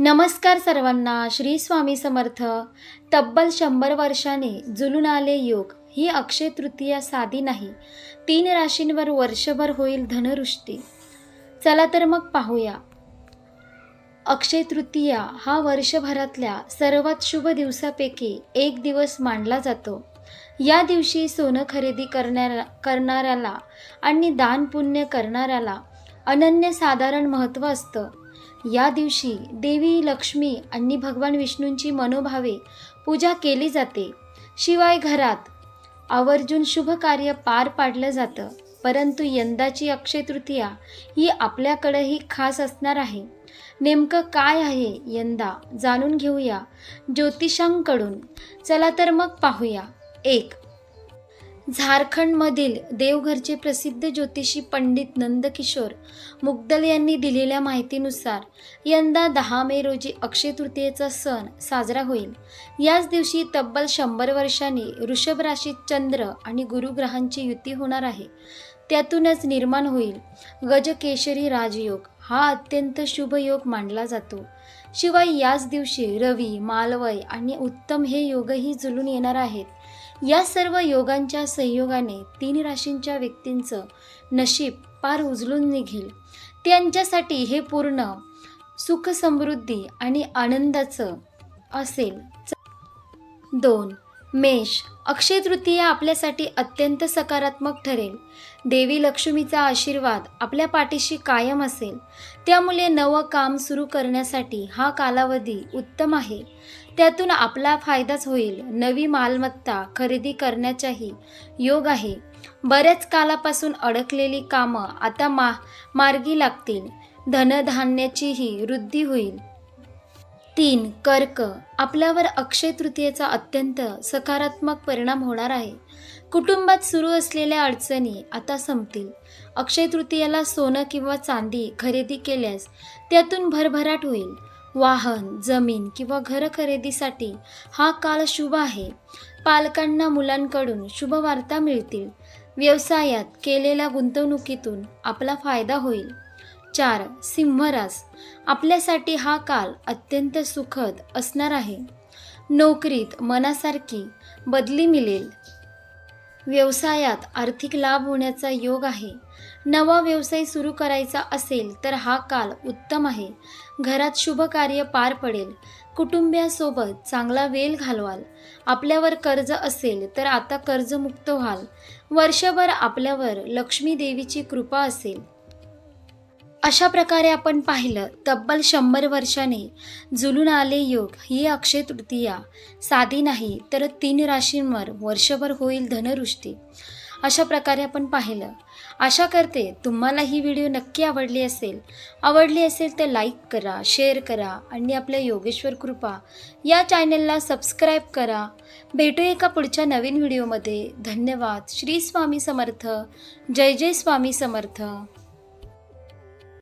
नमस्कार सर्वांना श्री स्वामी समर्थ. तब्बल शंभर वर्षाने जुलून आले योग. ही अक्षय तृतीया साधी नाही. तीन राशींवर वर्षभर होईल धनवृष्टी. चला तर मग पाहूया. अक्षय तृतीया हा वर्षभरातल्या सर्वात शुभ दिवसापैकी एक दिवस मानला जातो. या दिवशी सोनं खरेदी करणाऱ्या करणाऱ्याला आणि दान पुण्य करणाऱ्याला अनन्यसाधारण महत्त्व असतं. या दिवशी देवी लक्ष्मी आणि भगवान विष्णूंची मनोभावे पूजा केली जाते. शिवाय घरात आवर्जून शुभ कार्य पार पाडलं जातं. परंतु यंदाची अक्षय तृतीया ही आपल्याकडेही खास असणार आहे. नेमकं काय आहे यंदा जाणून घेऊया ज्योतिषांकडून. चला तर मग पाहूया. एक झारखंडमधील देवघरचे प्रसिद्ध ज्योतिषी पंडित नंदकिशोर मुग्दल यांनी दिलेल्या माहितीनुसार यंदा दहा मे रोजी अक्षय तृतीयेचा सण साजरा होईल. याच दिवशी तब्बल शंभर वर्षांनी वृषभ राशीत चंद्र आणि गुरुग्रहांची युती होणार आहे. त्यातूनच निर्माण होईल गजकेशरी राजयोग. हा अत्यंत शुभ योग मानला जातो. शिवाय याच दिवशी रवी मालवय आणि उत्तम हे योगही जुलून येणार आहेत. या सर्व योगांच्या संयोगाने तीन राशींच्या व्यक्तींचं नशीब पार उजलून निघेल. त्यांच्यासाठी हे पूर्ण सुख समृद्धी आणि आनंदाचं असेल. दोन मेष अक्षय तृतीया आपल्यासाठी अत्यंत सकारात्मक ठरेल. देवी लक्ष्मीचा आशीर्वाद आपल्या पाठीशी कायम असेल. त्यामुळे नवं काम सुरू करण्यासाठी हा कालावधी उत्तम आहे. त्यातून आपला फायदाच होईल. नवी मालमत्ता खरेदी करण्याचाही योग आहे. बऱ्याच कालापासून अडकलेली कामं आता मा मार्गी लागतील. धनधान्याचीही वृद्धी होईल. तीन कर्क. आपल्यावर अक्षय तृतीयेचा अत्यंत सकारात्मक परिणाम होणार आहे. कुटुंबात सुरू असलेल्या अडचणी आता संपतील. अक्षय तृतीयेला सोनं किंवा चांदी खरेदी केल्यास त्यातून भरभराट होईल. वाहन जमीन किंवा घर खरेदीसाठी हा काळ शुभ आहे. पालकांना मुलांकडून शुभवार्ता मिळतील. व्यवसायात केलेल्या गुंतवणुकीतून आपला फायदा होईल. चार सिंहरास आपल्यासाठी हा काल अत्यंत सुखद असणार आहे. नोकरीत मनासारखी बदली मिळेल. व्यवसायात आर्थिक लाभ होण्याचा योग आहे. नवा व्यवसाय सुरू करायचा असेल तर हा काल उत्तम आहे. घरात शुभ कार्य पार पडेल. कुटुंबियासोबत चांगला वेळ घालवाल. आपल्यावर कर्ज असेल तर आता कर्जमुक्त व्हाल. वर्षभर आपल्यावर लक्ष्मी देवीची कृपा असेल. अशा प्रकारे आपण पाहिलं तब्बल शंभर वर्षाने जुलून आले योग ही अक्षय तृतीया. साधी नाही तर तीन राशींवर वर्षभर होईल धनवृष्टी. अशा प्रकारे आपण पाहिलं. आशा करते तुम्हाला ही व्हिडिओ नक्की आवडली असेल. आवडली असेल तर लाईक करा शेअर करा आणि आपल्या योगेश्वर कृपा या चॅनलला सबस्क्राईब करा. भेटू एका पुढच्या नवीन व्हिडिओमध्ये. धन्यवाद. श्री स्वामी समर्थ. जय जय स्वामी समर्थ.